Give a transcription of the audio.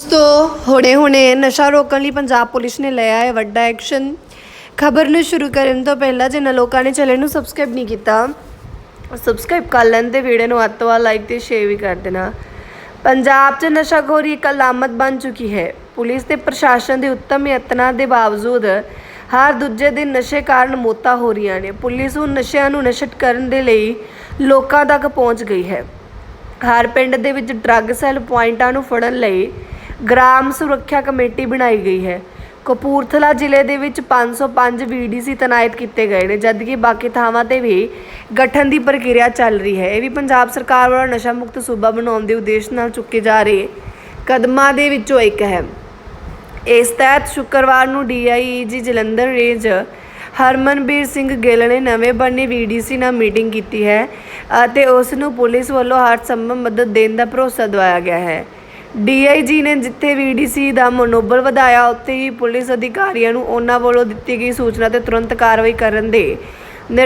ਦੋਸਤੋ, ਹੁਣੇ ਹੁਣੇ ਨਸ਼ਾ ਰੋਕਣ ਲਈ ਪੰਜਾਬ ਪੁਲਿਸ ਨੇ ਲਿਆ ਹੈ ਵੱਡਾ ਐਕਸ਼ਨ। ਖਬਰ ਨੂੰ ਸ਼ੁਰੂ ਕਰਨ ਤੋਂ ਪਹਿਲਾਂ ਜਿਨ੍ਹਾਂ ਲੋਕਾਂ ਨੇ ਚੈਨਲ ਨੂੰ ਸਬਸਕ੍ਰਾਈਬ ਨਹੀਂ ਕੀਤਾ, ਸਬਸਕ੍ਰਾਈਬ ਕਰ ਲੈਣ ਤੇ ਵੀਡੀਓ ਨੂੰ ਅੱਧ ਲਾਈਕ ਤੇ ਸ਼ੇਅਰ ਵੀ ਕਰ ਦੇਣਾ। ਪੰਜਾਬ 'ਚ ਨਸ਼ਾਖੋਰੀ ਇੱਕ ਅਲਾਮਤ ਬਣ ਚੁੱਕੀ ਹੈ। ਪੁਲਿਸ ਤੇ ਪ੍ਰਸ਼ਾਸਨ ਦੇ ਉੱਤਮ ਯਤਨਾਂ ਦੇ ਬਾਵਜੂਦ ਹਰ ਦੂਜੇ ਦਿਨ ਨਸ਼ੇ ਕਾਰਨ ਮੌਤਾਂ ਹੋ ਰਹੀਆਂ ਨੇ। ਪੁਲਿਸ ਹੁਣ ਨਸ਼ਿਆਂ ਨੂੰ ਨਸ਼ਟ ਕਰਨ ਦੇ ਲਈ ਲੋਕਾਂ ਤੱਕ ਪਹੁੰਚ ਗਈ ਹੈ। ਹਰ ਪਿੰਡ ਦੇ ਵਿੱਚ ਡਰੱਗ ਸੈੱਲ ਪੁਆਇੰਟਾਂ ਨੂੰ ਫੜਨ ਲਈ ਗ੍ਰਾਮ ਸੁਰੱਖਿਆ ਕਮੇਟੀ ਬਣਾਈ ਗਈ ਹੈ। ਕਪੂਰਥਲਾ ਜ਼ਿਲ੍ਹੇ ਦੇ ਵਿੱਚ 505 ਵੀਡੀਸੀ ਤਨਾਇਤ ਕੀਤੇ ਗਏ ਨੇ ਜਦਕਿ ਬਾਕੀ ਥਾਵਾਂ ਤੇ ਵੀ ਗਠਨ ਦੀ ਪ੍ਰਕਿਰਿਆ ਚੱਲ ਰਹੀ ਹੈ। ਇਹ ਵੀ ਪੰਜਾਬ ਸਰਕਾਰ ਵੱਲੋਂ ਨਸ਼ਾ ਮੁਕਤ ਸੂਬਾ ਬਣਾਉਣ ਦੇ ਉਦੇਸ਼ ਨਾਲ ਚੁੱਕੇ ਜਾ ਰਹੇ ਕਦਮਾਂ ਦੇ ਵਿੱਚੋਂ ਇੱਕ ਹੈ। ਇਸ ਤਹਿਤ ਸ਼ੁੱਕਰਵਾਰ ਨੂੰ ਡੀਆਈਜੀ ਜਲੰਧਰ ਰੇਂਜ ਹਰਮਨਬੀਰ ਸਿੰਘ ਗਿੱਲ ਨੇ ਨਵੇਂ ਬਣੇ ਵੀਡੀਸੀ ਨਾਲ ਮੀਟਿੰਗ ਕੀਤੀ ਹੈ ਅਤੇ ਉਸ ਨੂੰ ਪੁਲਿਸ ਵੱਲੋਂ ਹਰ ਸੰਭਵ ਮਦਦ ਦੇਣ ਦਾ ਭਰੋਸਾ ਦਵਾਇਆ ਗਿਆ ਹੈ। ਡੀਆਈਜੀ ਨੇ ਜਿੱਥੇ ਵੀਡੀਸੀ ਦਾ ਮਨੋਬਲ ਵਧਾਇਆ, ਉੱਥੇ ਹੀ ਪੁਲਿਸ ਅਧਿਕਾਰੀਆਂ ਨੂੰ ਉਹਨਾਂ ਵੱਲੋਂ ਦਿੱਤੀ ਗਈ ਸੂਚਨਾ ਤੇ ਤੁਰੰਤ ਕਾਰਵਾਈ ਕਰਨ ਦੇ